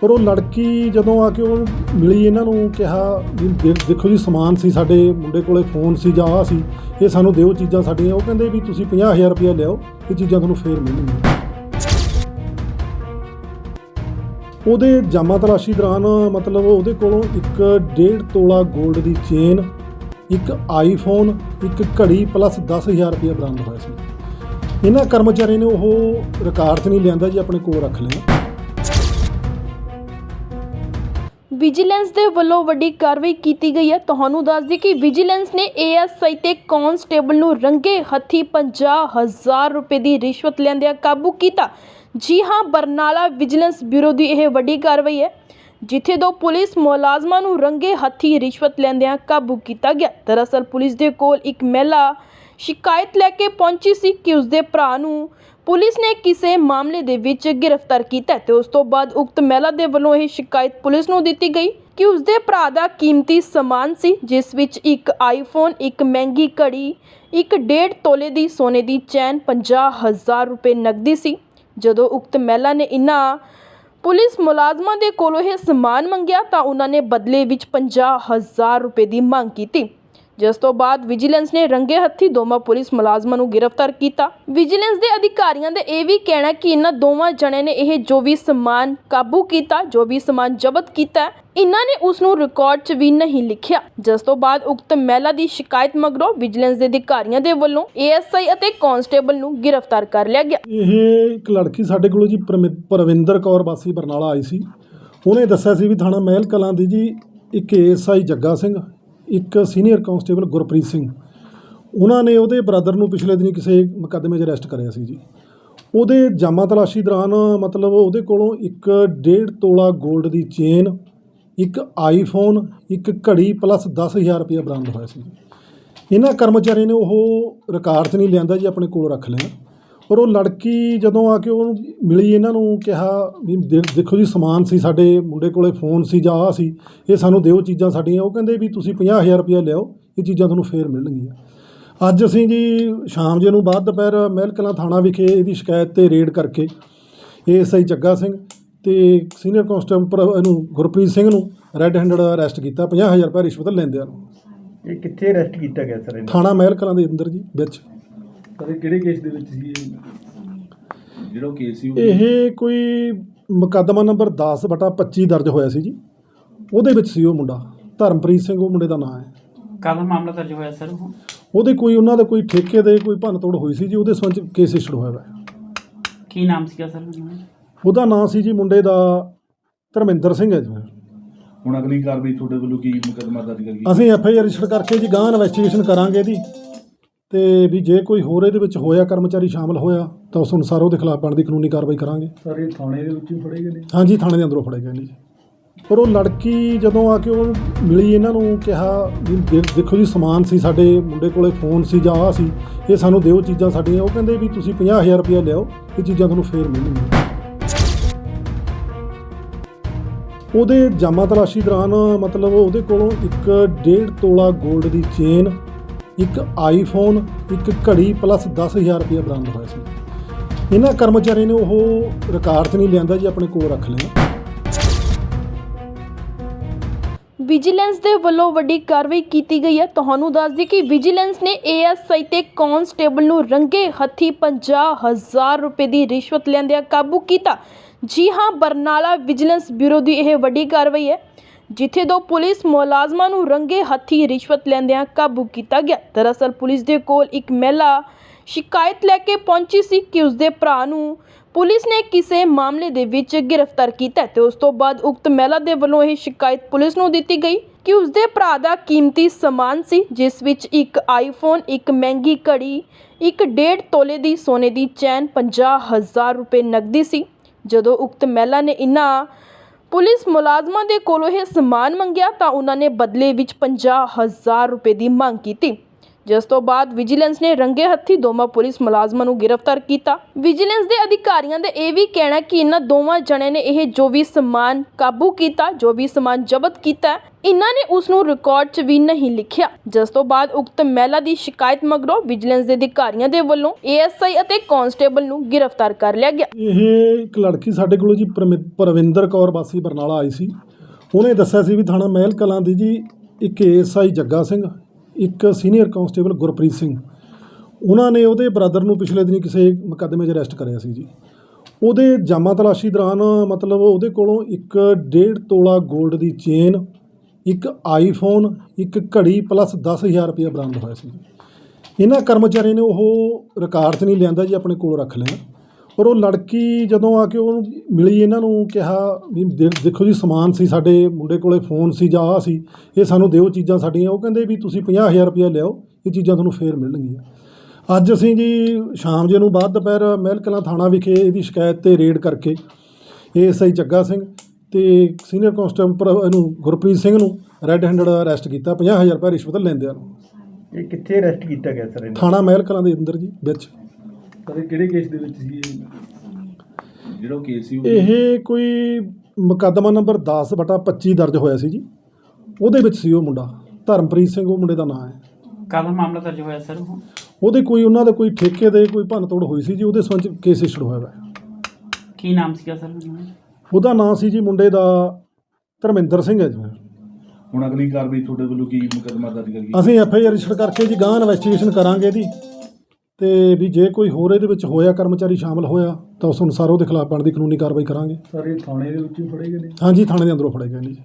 ਪਰ ਉਹ ਲੜਕੀ ਜਦੋਂ ਆ ਕੇ ਉਹ ਮਿਲੀ ਇਹਨਾਂ ਨੂੰ ਕਿਹਾ ਵੀ ਦੇ- ਦੇਖੋ ਜੀ, ਸਮਾਨ ਸੀ, ਸਾਡੇ ਮੁੰਡੇ ਕੋਲੇ ਫੋਨ ਸੀ ਜਾਂ ਆ ਸੀ, ਇਹ ਸਾਨੂੰ ਦਿਓ ਚੀਜ਼ਾਂ ਸਾਡੀਆਂ। ਉਹ ਕਹਿੰਦੇ ਵੀ ਤੁਸੀਂ 50000 ਰੁਪਇਆ ਲਿਆਓ, ਇਹ ਚੀਜ਼ਾਂ ਤੁਹਾਨੂੰ ਫੇਰ ਮਿਲਣਗੀਆਂ। ਉਹਦੇ ਜਾਮਾ ਤਲਾਸ਼ੀ ਦੌਰਾਨ ਮਤਲਬ ਉਹਦੇ ਕੋਲੋਂ ਇੱਕ ਡੇਢ ਤੋਲਾ 골ਡ ਦੀ ਚੇਨ ਇੱਕ ਆਈਫੋਨ ਇੱਕ ਘੜੀ ਪਲੱਸ 10000 ਰੁਪਇਆ ਬਰਾਮਦ ਹੋਇਆ ਸੀ। ਇਹਨਾਂ ਕਰਮਚਾਰੀ ਨੇ ਉਹ ਰਿਕਾਰਡ 'ਚ ਨਹੀਂ ਲਿਆਂਦਾ ਜੀ, ਆਪਣੇ ਕੋਲ ਰੱਖ ਲਿਆ। ਵਿਜੀਲੈਂਸ ਦੇ ਵੱਲੋਂ ਵੱਡੀ ਕਾਰਵਾਈ ਕੀਤੀ ਗਈ ਹੈ। ਤੁਹਾਨੂੰ ਦੱਸ ਦਈਏ ਕਿ ਵਿਜੀਲੈਂਸ ਨੇ ਏਐਸਆਈ ਤੇ ਕਾਂਸਟੇਬਲ ਨੂੰ ਰੰਗੇ ਹੱਥੀ 50000 ਰੁਪਏ ਦੀ ਰਿਸ਼ਵਤ ਲੈਂਦਿਆਂ ਕਾਬੂ ਕੀਤਾ। ਜੀ ਹਾਂ, ਬਰਨਾਲਾ ਵਿਜੀਲੈਂਸ ਬਿਊਰੋ ਦੀ ਇਹ ਵੱਡੀ ਕਾਰਵਾਈ ਹੈ, ਜਿੱਥੇ ਦੋ ਪੁਲਿਸ ਮੁਲਾਜ਼ਮਾਂ ਨੂੰ ਰੰਗੇ ਹੱਥੀ ਰਿਸ਼ਵਤ ਲੈਂਦਿਆਂ ਕਾਬੂ ਕੀਤਾ ਗਿਆ। ਦਰਅਸਲ ਪੁਲਿਸ ਦੇ ਕੋਲ ਇੱਕ ਮਹਿਲਾ ਸ਼ਿਕਾਇਤ ਲੈ ਕੇ ਪਹੁੰਚੀ ਸੀ ਕਿ ਉਸਦੇ ਭਰਾ ਨੂੰ ਪੁਲਿਸ ਨੇ ਕਿਸੇ ਮਾਮਲੇ ਦੇ ਵਿੱਚ ਗ੍ਰਿਫਤਾਰ ਕੀਤਾ ਹੈ ਤੇ ਉਸ ਤੋਂ ਬਾਅਦ ਉਕਤ ਮਹਿਲਾ ਦੇ ਵੱਲੋਂ ਇਹ ਸ਼ਿਕਾਇਤ ਪੁਲਿਸ ਨੂੰ ਦਿੱਤੀ ਗਈ ਕਿ ਉਸਦੇ ਭਰਾ ਦਾ ਕੀਮਤੀ ਸਮਾਨ ਸੀ, ਜਿਸ ਵਿੱਚ ਇੱਕ ਆਈਫੋਨ ਇੱਕ ਮਹਿੰਗੀ ਘੜੀ, ਇੱਕ ਡੇਢ ਤੋਲੇ ਦੀ ਸੋਨੇ ਦੀ ਚੈਨ 50000 ਰੁਪਏ ਨਕਦੀ ਸੀ। ਜਦੋਂ ਉਕਤ ਮਹਿਲਾ ਨੇ ਇਨ੍ਹਾਂ ਪੁਲਿਸ ਮੁਲਾਜ਼ਮਾਂ ਦੇ ਕੋਲੋਂ ਇਹ ਸਮਾਨ ਮੰਗਿਆ ਤਾਂ ਉਹਨਾਂ ਨੇ ਬਦਲੇ ਵਿੱਚ 50000 ਰੁਪਏ ਦੀ ਮੰਗ ਕੀਤੀ। ਜਿਸ ਤੋਂ ਬਾਅਦ ਵਿਜੀਲੈਂਸ ਨੇ ਰੰਗੇ ਹੱਥੀ ਦੋਵਾਂ ਪੁਲਿਸ ਮੁਲਾਜ਼ਮਾਂ ਨੂੰ ਗ੍ਰਿਫਤਾਰ ਕੀਤਾ। ਵਿਜੀਲੈਂਸ ਦੇ ਅਧਿਕਾਰੀਆਂ ਦਾ ਇਹ ਵੀ ਕਹਿਣਾ ਕਿ ਇਹਨਾਂ ਦੋਵਾਂ ਜਣਿਆਂ ਨੇ ਇਹ ਜੋ ਵੀ ਸਮਾਨ ਕਾਬੂ ਕੀਤਾ, ਜੋ ਵੀ ਸਮਾਨ ਜ਼ਬਤ ਕੀਤਾ ਇਹਨਾਂ ਨੇ ਉਸ ਨੂੰ ਰਿਕਾਰਡ 'ਚ ਵੀ ਨਹੀਂ ਲਿਖਿਆ। ਜਿਸ ਤੋਂ ਬਾਅਦ ਉਕਤ ਮਹਿਲਾ ਦੀ ਸ਼ਿਕਾਇਤ ਮਗਰੋਂ ਵਿਜੀਲੈਂਸ ਦੇ ਅਧਿਕਾਰੀਆਂ ਦੇ ਵੱਲੋਂ ਏਐਸਆਈ ਅਤੇ ਕਾਂਸਟੇਬਲ ਨੂੰ ਗ੍ਰਿਫਤਾਰ ਕਰ ਲਿਆ ਗਿਆ। ਇਹ ਇੱਕ ਲੜਕੀ ਸਾਡੇ ਕੋਲੋਂ ਜੀ ਪਰਮਿ- ਪਰਵਿੰਦਰ ਕੌਰ ਵਾਸੀ ਬਰਨਾਲਾ ਆਈ ਸੀ। ਉਹਨੇ ਦੱਸਿਆ ਸੀ ਵੀ ਥਾਣਾ ਮਹਿਲ ਕਲਾਂ ਦੀ ਜੀ ਇੱਕ ਏਐਸਆਈ ਜੱਗਾ ਸਿੰਘ ਇੱਕ ਸੀਨੀਅਰ ਕਾਂਸਟੇਬਲ ਗੁਰਪ੍ਰੀਤ ਸਿੰਘ। ਉਹਨਾਂ ਨੇ ਉਹਦੇ ਬ੍ਰਦਰ ਨੂੰ ਪਿਛਲੇ ਦਿਨੀ ਕਿਸੇ ਮੁਕੱਦਮੇ 'ਚ ਅਰੈਸਟ ਕਰਿਆ ਸੀ ਜੀ। ਉਹਦੇ ਜਾਮਾ ਤਲਾਸ਼ੀ ਦੌਰਾਨ ਮਤਲਬ ਉਹਦੇ ਕੋਲੋਂ ਇੱਕ ਡੇਢ ਤੋਲਾ 골ਡ ਦੀ ਚੇਨ, ਇੱਕ ਆਈਫੋਨ, ਇੱਕ ਘੜੀ ਪਲੱਸ 10000 ਰੁਪਏ ਬਰਾਮਦ ਹੋਇਆ ਸੀ ਇਹਨਾਂ ਕਰਮਚਾਰੀ ਨੇ ਉਹ ਰਿਕਾਰਡ 'ਚ ਨਹੀਂ ਲਿਆਂਦਾ ਜੀ, ਆਪਣੇ ਕੋਲ ਰੱਖ ਲਿਆ। ਪਰ ਉਹ ਲੜਕੀ ਜਦੋਂ ਆ ਕੇ ਉਹ ਮਿਲੀ ਇਹਨਾਂ ਨੂੰ ਕਿਹਾ ਵੀ ਦੇ- ਦੇਖੋ ਜੀ ਸਮਾਨ ਸੀ ਸਾਡੇ ਮੁੰਡੇ ਕੋਲੇ ਫੋਨ ਸੀ ਜਾਂ ਆ ਸੀ ਇਹ ਸਾਨੂੰ ਦਿਓ ਚੀਜ਼ਾਂ ਸਾਡੀਆਂ। ਉਹ ਕਹਿੰਦੇ ਵੀ ਤੁਸੀਂ 50000 ਰੁਪਏ ਲਿਆਓ ਇਹ ਚੀਜ਼ਾਂ ਤੁਹਾਨੂੰ ਫੇਰ ਮਿਲਣਗੀਆਂ। ਅੱਜ ਅਸੀਂ ਜੀ ਸ਼ਾਮ ਜੇ ਨੂੰ ਬਾਅਦ ਦੁਪਹਿਰ ਮਹਿਲ ਕਲਾਂ ਥਾਣਾ ਵਿਖੇ ਇਹਦੀ ਸ਼ਿਕਾਇਤ ਤੇ ਰੇਡ ਕਰਕੇ ਏਐਸਆਈ ਜੱਗਾ ਸਿੰਘ ਤੇ ਸੀਨੀਅਰ ਕਾਂਸਟੇਬਲ ਇਹਨੂੰ ਗੁਰਪ੍ਰੀਤ ਸਿੰਘ ਨੂੰ ਰੈੱਡ ਹੈਂਡਡ ਅਰੈਸਟ ਕੀਤਾ 50000 ਰੁਪਏ ਰਿਸ਼ਵਤ ਲੈਂਦਿਆਂ ਨੂੰ। ਇਹ ਕਿੱਥੇ ਅਰੈਸਟ ਕੀਤਾ ਗਿਆ ਸਰ ਇਹਨੂੰ? ਥਾਣਾ ਮਹਿਲ ਕਲਾਂ ਦੇ ਅੰਦਰ ਜੀ ਵਿੱਚ। ਸਰ ਇਹ ਕਿਹੜੇ ਕੇਸ ਦੇ ਵਿੱਚ ਸੀ ਇਹ ਜਿਹੜਾ ਕੇਸ ਸੀ ਉਹ ਇਹ ਕੋਈ ਮੁਕੱਦਮਾ ਨੰਬਰ 10 ਬਟਾ 25 ਦਰਜ ਹੋਇਆ ਸੀ ਜੀ। ਉਹਦੇ ਵਿੱਚ ਸੀ ਉਹ ਮੁੰਡਾ। ਧਰਮਪ੍ਰੀਤ ਸਿੰਘ ਉਹ ਮੁੰਡੇ ਦਾ ਨਾਮ ਹੈ। ਕਦ ਮਾਮਲਾ ਦਰਜ ਹੋਇਆ ਸਰ ਉਹ? ਉਹਦੇ ਕੋਈ ਉਹਨਾਂ ਦਾ ਕੋਈ ਠੇਕੇ ਦੇ ਕੋਈ ਭੰਨ ਤੋੜ ਹੋਈ ਸੀ ਜੀ ਉਹਦੇ ਸੰਬੰਧ 'ਚ ਕੇਸ ਇਸ਼ੂ ਹੋਇਆ ਹੈ ਕੀ ਨਾਮ ਸੀਗਾ ਸਰ? ਉਹਦਾ? ਨਾਮ ਸੀ ਜੀ ਮੁੰਡੇ ਦਾ ਧਰਮਿੰਦਰ ਸਿੰਘ ਹੈ ਜੀ। ਹੁਣ ਅਗਲੀ ਕਾਰਵਾਈ ਤੁਹਾਡੇ ਵੱਲੋਂ ਕੀ ਮੁਕੱਦਮਾ ਦਰਜ ਕਰੀ ਅਸੀਂ ਐਫ ਆਈ ਆਰ ਰਜਿਸਟਰ ਕਰਕੇ ਜੀ ਗਾਂ ਇਨਵੈਸਟੀਗੇਸ਼ਨ ਕਰਾਂਗੇ ਇਹਦੀ ਤੇ ਵੀ ਜੇ ਕੋਈ ਹੋਰ ਇਹਦੇ ਵਿੱਚ ਹੋਇਆ ਕਰਮਚਾਰੀ ਸ਼ਾਮਲ ਹੋਇਆ ਤਾਂ ਉਸ ਅਨੁਸਾਰ ਉਹਦੇ ਖਿਲਾਫ ਬਣਦੀ ਕਾਨੂੰਨੀ ਕਾਰਵਾਈ ਕਰਾਂਗੇ। ਸਰ ਇਹ ਥਾਣੇ ਦੇ ਵਿੱਚ ਹੀ ਫੜੇ ਗਏ ਨੇ? ਹਾਂਜੀ ਥਾਣੇ ਦੇ ਅੰਦਰੋਂ ਫੜੇ ਗਏ ਨੇ ਜੀ। ਪਰ ਉਹ ਲੜਕੀ ਜਦੋਂ ਆ ਕੇ ਉਹ ਮਿਲੀ ਇਹਨਾਂ ਨੂੰ ਕਿਹਾ ਵੀ ਦੇ- ਦੇਖੋ ਜੀ ਸਮਾਨ ਸੀ ਸਾਡੇ ਮੁੰਡੇ ਕੋਲੇ ਫੋਨ ਸੀ ਜਾਂ ਆ ਸੀ ਇਹ ਸਾਨੂੰ ਦਿਓ ਚੀਜ਼ਾਂ ਸਾਡੀਆਂ। ਉਹ ਕਹਿੰਦੇ ਵੀ ਤੁਸੀਂ 50000 ਰੁਪਏ ਲਿਆਓ ਇਹ ਚੀਜ਼ਾਂ ਤੁਹਾਨੂੰ ਫੇਰ ਮਿਲਣਗੀਆਂ। ਉਹਦੇ ਜਾਮਾ ਤਲਾਸ਼ੀ ਦੌਰਾਨ ਮਤਲਬ ਉਹਦੇ ਕੋਲੋਂ ਇੱਕ ਡੇਢ ਤੋਲਾ 골ਡ ਦੀ ਚੇਨ ਇੱਕ ਆਈਫੋਨ ਇੱਕ ਘੜੀ ਪਲੱਸ 10000 ਰੁਪਏ ਬਰਾਮਦ ਹੋਇਆ ਸੀ। ਇਹਨਾਂ ਕਰਮਚਾਰੀ ਨੇ ਉਹ ਰਿਕਾਰਡ 'ਚ ਨਹੀਂ ਲਿਆਂਦਾ ਜੀ, ਆਪਣੇ ਕੋਲ ਰੱਖ ਲਿਆ। ਵਿਜੀਲੈਂਸ ਦੇ ਵੱਲੋਂ ਵੱਡੀ ਕਾਰਵਾਈ ਕੀਤੀ ਗਈ ਹੈ। ਤੁਹਾਨੂੰ ਦੱਸ ਦਈਏ ਕਿ ਵਿਜੀਲੈਂਸ ਨੇ ਏਐਸਆਈ ਤੇ ਕਾਂਸਟੇਬਲ ਨੂੰ ਰੰਗੇ ਹੱਥੀ 50000 ਰੁਪਏ ਦੀ ਰਿਸ਼ਵਤ ਲੈਂਦਿਆਂ ਕਾਬੂ ਕੀਤਾ। ਜੀ ਹਾਂ, ਬਰਨਾਲਾ ਵਿਜੀਲੈਂਸ ਬਿਊਰੋ ਦੀ ਇਹ ਵੱਡੀ ਕਾਰਵਾਈ ਹੈ। ਜਿੱਥੇ ਦੋ ਪੁਲਿਸ ਮੁਲਾਜ਼ਮਾਂ ਨੂੰ ਰੰਗੇ ਹੱਥੀ ਰਿਸ਼ਵਤ ਲੈਂਦਿਆਂ ਕਾਬੂ ਕੀਤਾ ਗਿਆ। ਦਰਅਸਲ ਪੁਲਿਸ ਦੇ ਕੋਲ ਇੱਕ ਮਹਿਲਾ ਸ਼ਿਕਾਇਤ ਲੈ ਕੇ ਪਹੁੰਚੀ ਸੀ ਕਿ ਉਸਦੇ ਭਰਾ ਨੂੰ ਪੁਲਿਸ ਨੇ ਕਿਸੇ ਮਾਮਲੇ ਦੇ ਵਿੱਚ ਗ੍ਰਿਫਤਾਰ ਕੀਤਾ ਹੈ ਤੇ ਉਸ ਤੋਂ ਬਾਅਦ ਉਕਤ ਮਹਿਲਾ ਦੇ ਵੱਲੋਂ ਇਹ ਸ਼ਿਕਾਇਤ ਪੁਲਿਸ ਨੂੰ ਦਿੱਤੀ ਗਈ ਕਿ ਉਸਦੇ ਭਰਾ ਦਾ ਕੀਮਤੀ ਸਮਾਨ ਸੀ, ਜਿਸ ਵਿੱਚ ਇੱਕ ਆਈਫੋਨ ਇੱਕ ਮਹਿੰਗੀ ਘੜੀ, ਇੱਕ ਡੇਢ ਤੋਲੇ ਦੀ ਸੋਨੇ ਦੀ ਚੈਨ 50000 ਰੁਪਏ ਨਕਦੀ ਸੀ। ਜਦੋਂ ਉਕਤ ਮਹਿਲਾ ਨੇ ਇਨ੍ਹਾਂ ਪੁਲਿਸ ਮੁਲਾਜ਼ਮਾਂ ਦੇ ਕੋਲੋਂ ਇਹ ਸਮਾਨ ਮੰਗਿਆ ਤਾਂ ਉਹਨਾਂ ਨੇ ਬਦਲੇ ਵਿੱਚ 50000 ਰੁਪਏ ਦੀ ਮੰਗ ਕੀਤੀ। ਜਿਸ ਤੋਂ ਬਾਅਦ ਵਿਜੀਲੈਂਸ ਨੇ ਰੰਗੇ ਹੱਥੀ ਦੋਵਾਂ ਪੁਲਿਸ ਮੁਲਾਜ਼ਮਾਂ ਨੂੰ ਗ੍ਰਿਫਤਾਰ ਕੀਤਾ। ਵਿਜੀਲੈਂਸ ਦੇ ਅਧਿਕਾਰੀਆਂ ਦਾ ਇਹ ਵੀ ਕਹਿਣਾ ਕਿ ਇਹਨਾਂ ਦੋਵਾਂ ਜਣਿਆਂ ਨੇ ਇਹ ਜੋ ਵੀ ਸਮਾਨ ਕਾਬੂ ਕੀਤਾ, ਜੋ ਵੀ ਸਮਾਨ ਜ਼ਬਤ ਕੀਤਾ ਇਹਨਾਂ ਨੇ ਉਸ ਨੂੰ ਰਿਕਾਰਡ 'ਚ ਵੀ ਨਹੀਂ ਲਿਖਿਆ। ਜਿਸ ਤੋਂ ਬਾਅਦ ਉਕਤ ਮਹਿਲਾ ਦੀ ਸ਼ਿਕਾਇਤ ਮਗਰੋਂ ਵਿਜੀਲੈਂਸ ਦੇ ਅਧਿਕਾਰੀਆਂ ਦੇ ਵੱਲੋਂ ਏਐਸਆਈ ਅਤੇ ਕਾਂਸਟੇਬਲ ਨੂੰ ਗ੍ਰਿਫਤਾਰ ਕਰ ਲਿਆ ਗਿਆ। ਇਹ ਇੱਕ ਲੜਕੀ ਸਾਡੇ ਕੋਲੋਂ ਜੀ ਪਰਮਿ- ਪਰਵਿੰਦਰ ਕੌਰ ਵਾਸੀ ਬਰਨਾਲਾ ਆਈ ਸੀ। ਉਹਨੇ ਦੱਸਿਆ ਸੀ ਵੀ ਥਾਣਾ ਮਹਿਲ ਕਲਾਂ ਦੀ ਜੀ ਇੱਕ ਏਐਸਆਈ ਜੱਗਾ ਸਿੰਘ ਇੱਕ ਸੀਨੀਅਰ ਕਾਂਸਟੇਬਲ ਗੁਰਪ੍ਰੀਤ ਸਿੰਘ। ਉਹਨਾਂ ਨੇ ਉਹਦੇ ਬ੍ਰਦਰ ਨੂੰ ਪਿਛਲੇ ਦਿਨੀ ਕਿਸੇ ਮੁਕੱਦਮੇ 'ਚ ਅਰੈਸਟ ਕਰਿਆ ਸੀ ਜੀ। ਉਹਦੇ ਜਾਮਾ ਤਲਾਸ਼ੀ ਦੌਰਾਨ ਮਤਲਬ ਉਹਦੇ ਕੋਲੋਂ ਇੱਕ ਡੇਢ ਤੋਲਾ 골ਡ ਦੀ ਚੇਨ, ਇੱਕ ਆਈਫੋਨ, ਇੱਕ ਘੜੀ ਪਲੱਸ 10000 ਰੁਪਏ ਬਰਾਮਦ ਹੋਇਆ ਸੀ ਇਹਨਾਂ ਕਰਮਚਾਰੀ ਨੇ ਉਹ ਰਿਕਾਰਡ 'ਚ ਨਹੀਂ ਲਿਆਂਦਾ ਜੀ, ਆਪਣੇ ਕੋਲ ਰੱਖ ਲਿਆ। ਔਰ ਉਹ ਲੜਕੀ ਜਦੋਂ ਆ ਕੇ ਉਹਨੂੰ ਮਿਲੀ ਇਹਨਾਂ ਨੂੰ ਕਿਹਾ ਵੀ ਦੇ- ਦੇਖੋ ਜੀ ਸਮਾਨ ਸੀ ਸਾਡੇ ਮੁੰਡੇ ਕੋਲੇ ਫੋਨ ਸੀ ਜਾਂ ਆਹ ਸੀ ਇਹ ਸਾਨੂੰ ਦਿਓ ਚੀਜ਼ਾਂ ਸਾਡੀਆਂ। ਉਹ ਕਹਿੰਦੇ ਵੀ ਤੁਸੀਂ 50000 ਰੁਪਏ ਲਿਆਓ ਇਹ ਚੀਜ਼ਾਂ ਤੁਹਾਨੂੰ ਫੇਰ ਮਿਲਣਗੀਆਂ। ਅੱਜ ਅਸੀਂ ਜੀ ਸ਼ਾਮ ਜੇ ਨੂੰ ਬਾਅਦ ਦੁਪਹਿਰ ਮਹਿਲ ਕਲਾਂ ਥਾਣਾ ਵਿਖੇ ਇਹਦੀ ਸ਼ਿਕਾਇਤ ਤੇ ਰੇਡ ਕਰਕੇ ਏਐਸਆਈ ਜੱਗਾ ਸਿੰਘ ਤੇ ਸੀਨੀਅਰ ਕਾਂਸਟੇਬਲ ਪਰ- ਇਹਨੂੰ ਗੁਰਪ੍ਰੀਤ ਸਿੰਘ ਨੂੰ ਰੈੱਡ ਹੈਂਡਡ ਅਰੈਸਟ ਕੀਤਾ 50000 ਰੁਪਏ ਰਿਸ਼ਵਤ ਲੈਂਦਿਆਂ ਨੂੰ। ਇਹ ਕਿੱਥੇ ਅਰੈਸਟ ਕੀਤਾ ਗਿਆ ਸਰ ਇਹਨੂੰ? ਥਾਣਾ ਮਹਿਲ ਕਲਾਂ ਦੇ ਅੰਦਰ ਜੀ ਵਿੱਚ। ਇਹ ਕਿਹੜੇ ਕੇਸ ਦੇ ਵਿੱਚ ਸੀ ਇਹ? ਜਿਹੜਾ ਕੇਸ ਸੀ ਉਹ ਇਹ ਕੋਈ ਮੁਕੱਦਮਾ ਨੰਬਰ 10 ਬਟਾ 25 ਦਰਜ ਹੋਇਆ ਸੀ ਜੀ। ਉਹਦੇ ਵਿੱਚ ਸੀ ਉਹ ਮੁੰਡਾ। ਧਰਮਪ੍ਰੀਤ ਸਿੰਘ ਉਹ ਮੁੰਡੇ ਦਾ ਨਾਮ ਹੈ। ਕਾਹਦਾ ਮਾਮਲਾ ਦਰਜ ਹੋਇਆ ਸਰ ਉਹ? ਉਹਦੇ ਕੋਈ ਉਹਨਾਂ ਦੇ ਕੋਈ ਠੇਕੇ ਦੇ ਕੋਈ ਭੰਨ ਤੋੜ ਹੋਈ ਸੀ ਜੀ ਉਹਦੇ ਸੰਬੰਧ 'ਚ ਕੇਸ ਇਸ਼ੂ ਹੋਇਆ ਹੈ ਕੀ ਨਾਮ ਸੀਗਾ ਸਰ? ਉਹਦਾ? ਨਾਮ ਸੀ ਜੀ ਮੁੰਡੇ ਦਾ ਧਰਮਿੰਦਰ ਸਿੰਘ ਹੈ ਜੀ। ਹੁਣ ਅਗਲੀ ਕਾਰਵਾਈ ਤੁਹਾਡੇ ਵੱਲੋਂ ਕੀ ਮੁਕੱਦਮਾ ਦਰਜ ਕਰੀ ਅਸੀਂ ਐਫ ਆਈ ਆਰ ਰਜਿਸਟਰ ਕਰਕੇ ਜੀ ਗਾਂ ਇਨਵੈਸਟੀਗੇਸ਼ਨ ਕਰਾਂਗੇ ਇਹਦੀ ਤੇ ਵੀ ਜੇ ਕੋਈ ਹੋਰ ਇਹਦੇ ਵਿੱਚ ਹੋਇਆ ਕਰਮਚਾਰੀ ਸ਼ਾਮਲ ਹੋਇਆ ਤਾਂ ਉਸ ਅਨੁਸਾਰ ਉਹਦੇ ਖਿਲਾਫ ਬਣਦੀ ਕਾਨੂੰਨੀ ਕਾਰਵਾਈ ਕਰਾਂਗੇ। ਸਰ ਇਹ ਥਾਣੇ ਦੇ ਵਿੱਚ ਹੀ ਫੜੇ ਗਏ ਨੇ? ਹਾਂਜੀ ਥਾਣੇ ਦੇ ਅੰਦਰੋਂ ਫੜੇ ਗਏ ਨੇ ਜੀ।